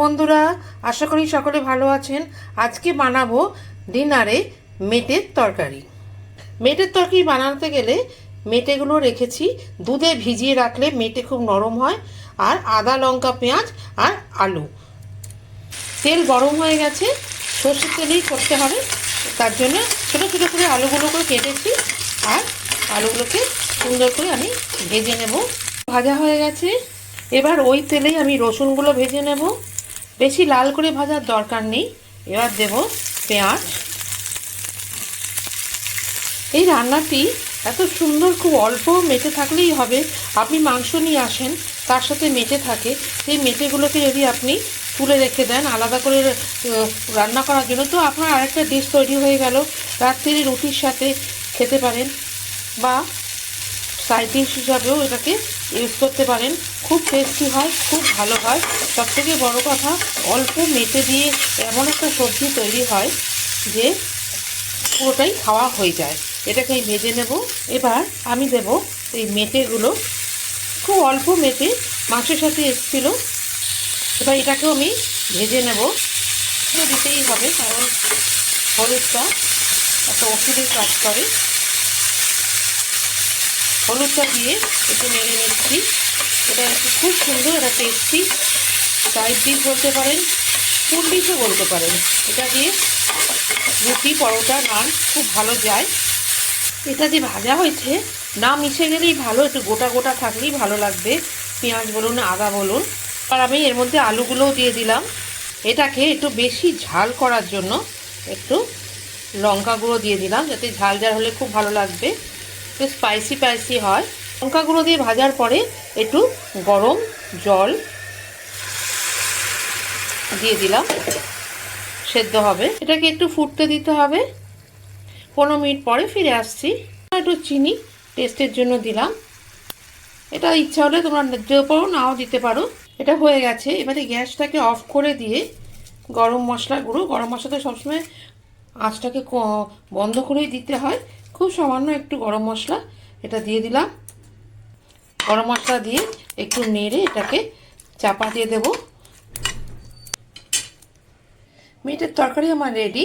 বন্ধুরা, আশা করি সকলে ভালো আছেন। আজকে বানাবো ডিনারে মেটের তরকারি। মেটের তরকারি বানাতে গেলে মেটেগুলো রেখেছি। দুধে ভিজিয়ে রাখলে মেটে খুব নরম হয়। আর আদা, লঙ্কা, পেঁয়াজ আর আলু। তেল গরম হয়ে গেছে। সর্ষের তেলেই করতে হবে। তার জন্য ছোটো ছোটো করে আলুগুলো করে কেটেছি। আর আলুগুলোকে সুন্দর করে আমি ভেজে নেব। ভাজা হয়ে গেছে। এবার ওই তেলেই আমি রসুনগুলো ভেজে নেব। বেশি লাল করে ভাজার দরকার নেই। এবার দেব পেঁয়াজ। এই রান্নাটি এত সুন্দর, খুব অল্প মেটে থাকলেই হবে। আপনি মাংস নিয়ে আসেন, তার সাথে মেটে থাকে। সেই মেটেগুলোকে যদি আপনি তুলে রেখে দেন, আলাদা করে রান্না করার জন্য, তো আপনার আরেকটা ডিশ তৈরি হয়ে গেল। রাত্রিরে রুটির সাথে খেতে পারেন বা সাইড ডিশ হিসাবেও এটাকে ইউজ করতে পারেন। খুব টেস্টি হয়, খুব ভালো হয়। সব থেকে বড়ো কথা, অল্প মেটে দিয়ে এমন একটা সবজি তৈরি হয় যে পুরোটাই খাওয়া হয়ে যায়। এটাকে আমি ভেজে নেব। এবার আমি দেব এই মেটেগুলো খুব অল্প মেটে মাংসের সাথে এসেছিল। এবার এটাকেও আমি ভেজে নেব। দিতেই হবে, কারণ হলুদটা একটা ওষুধের কাজ করে। হলুদটা দিয়ে একটু নেড়ে নিচ্ছি। এটা একটু খুব সুন্দর এটা টেস্টি সাইড ডিশ বলতে পারেন ফুল ডিশও বলতে পারেন। এটা দিয়ে রুটি, পরোটা, নান খুব ভালো যায়। এটা যে ভাজা হয়েছে, না মিশে গেলেই ভালো, একটু গোটা গোটা থাকলেই ভালো লাগবে। পেঁয়াজ বলুন, আদা বলুন। আর আমি এর মধ্যে আলুগুলোও দিয়ে দিলাম। এটাকে একটু বেশি ঝাল করার জন্য একটু লঙ্কা গুঁড়ো দিয়ে দিলাম, যাতে ঝাল ঝাল হলে খুব ভালো লাগবে। একটু স্পাইসি স্পাইসি হয়। লঙ্কা গুঁড়ো দিয়ে ভাজার পরে একটু গরম জল দিয়ে দিলাম। সেদ্ধ হবে। এটাকে একটু ফুটতে দিতে হবে। পনেরো মিনিট পরে ফিরে আসছি। একটু চিনি টেস্টের জন্য দিলাম। এটা ইচ্ছা হলে তোমরা দিতে পারো নাও দিতে পারো। এটা হয়ে গেছে। এবারে গ্যাসটাকে অফ করে দিয়ে গরম মশলা গুঁড়ো। গরম মশলাটা সবসময় আঁচটাকে বন্ধ করেই দিতে হয়। খুব সামান্য একটু গরম মশলা এটা দিয়ে দিলাম। গরম মশলা দিয়ে একটু নেড়ে এটাকে চাপা দিয়ে দেবো। মিটের তরকারি আমার রেডি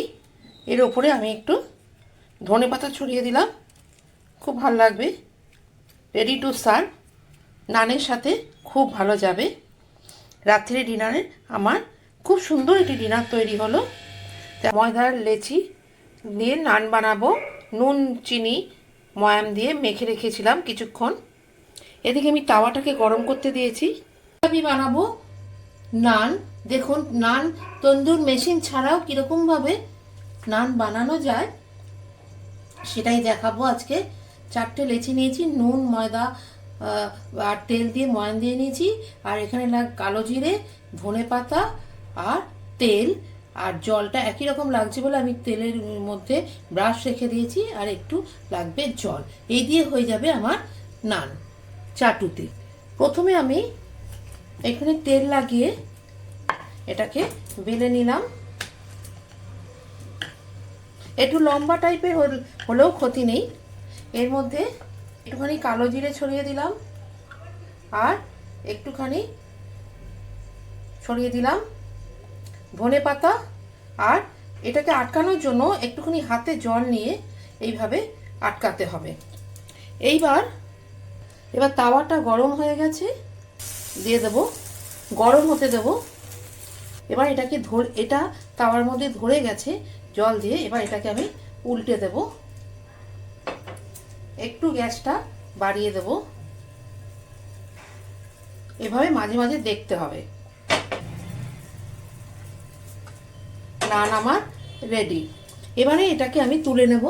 এর ওপরে আমি একটু ধনে পাতা ছড়িয়ে দিলাম। খুব ভালো লাগবে। রেডি টু সার্ভ নানের সাথে খুব ভালো যাবে। রাত্রে ডিনারে আমার খুব সুন্দর একটি ডিনার তৈরি হলো। ময়দার লেচি দিয়ে নান বানাবো। নুন, চিনি, ময়াম দিয়ে মেখে রেখেছিলাম কিছুক্ষণ। এদিকে আমি তাওয়াটাকে গরম করতে দিয়েছি। আমি বানাবো নান। দেখুন, নান তন্দুর মেশিন ছাড়াও কীরকমভাবে নান বানানো যায়, সেটাই দেখাবো আজকে। চারটে লেচি নিয়েছি, নুন, ময়দা আর তেল দিয়ে ময়ান দিয়ে নিয়েছি। আর এখানে লাগ কালো জিরে ধনে পাতা আর তেল। আর জলটা একই রকম লাগছে বলে আমি তেলের মধ্যে ব্রাশ রেখে দিয়েছি, আর একটু লাগবে জল। এই দিয়ে হয়ে যাবে আমার নান চাটুতে। প্রথমে আমি এখানে তেল লাগিয়ে এটাকে বেলে নিলাম। একটু লম্বা টাইপের হল- হলেও ক্ষতি নেই। এর মধ্যে একটুখানি কালো জিরে ছড়িয়ে দিলাম। আর একটুখানি ছড়িয়ে দিলাম। ধনে পাতা আর এটাকে আটকানোর জন্য একটুখানি হাতে জল নিয়ে এইভাবে আটকাতে হবে। এইবার, এবার তাওয়াটা গরম হয়ে গেছে, দিয়ে দেব, গরম হতে দেব। এবার এটাকে ধর, এটা তাওয়ার মধ্যে ধরে গেছে জল দিয়ে, এবার এটাকে আমি উল্টে দেব। একটু গ্যাসটা বাড়িয়ে দেব। এভাবে মাঝে মাঝে দেখতে হবে। নান আমার রেডি এবারে এটাকে আমি তুলে নেব।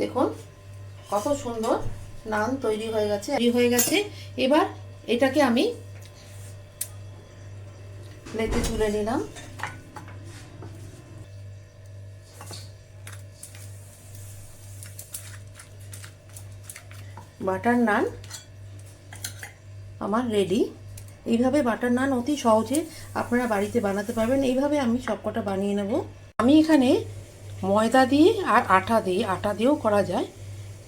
দেখুন, কত সুন্দর নান তৈরি হয়ে গেছে তৈরি হয়ে গেছে। এবার এটাকে আমি প্লেটে তুলে নিলাম। বাটার নান আমার রেডি এইভাবে বাটার নান অতি সহজে আপনারা বাড়িতে বানাতে পারবেন। এইভাবে আমি সবকটা বানিয়ে নেব। আমি এখানে ময়দা দিয়ে আর আটা দিয়ে, আটা দিয়েও করা যায়।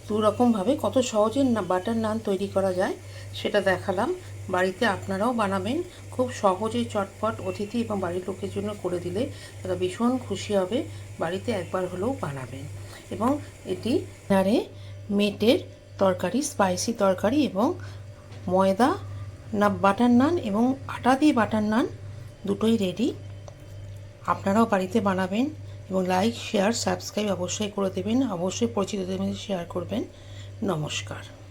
দু রকমভাবে কত সহজে বাটার নান তৈরি করা যায় সেটা দেখালাম। বাড়িতে আপনারাও বানাবেন। খুব সহজে চটপট অতিথি এবং বাড়ির লোকের জন্য করে দিলে তারা ভীষণ খুশি হবে। বাড়িতে একবার হলেও বানাবেন। এবং এটি নারে মেটের তরকারি, স্পাইসি তরকারি এবং ময়দা না বাটার নান এবং আটা দিয়ে বাটার নান দুটোই রেডি আপনারাও বাড়িতে বানাবেন এবং লাইক শেয়ার সাবস্ক্রাইব অবশ্যই করে দেবেন। অবশ্যই পরিচিত শেয়ার করবেন। নমস্কার।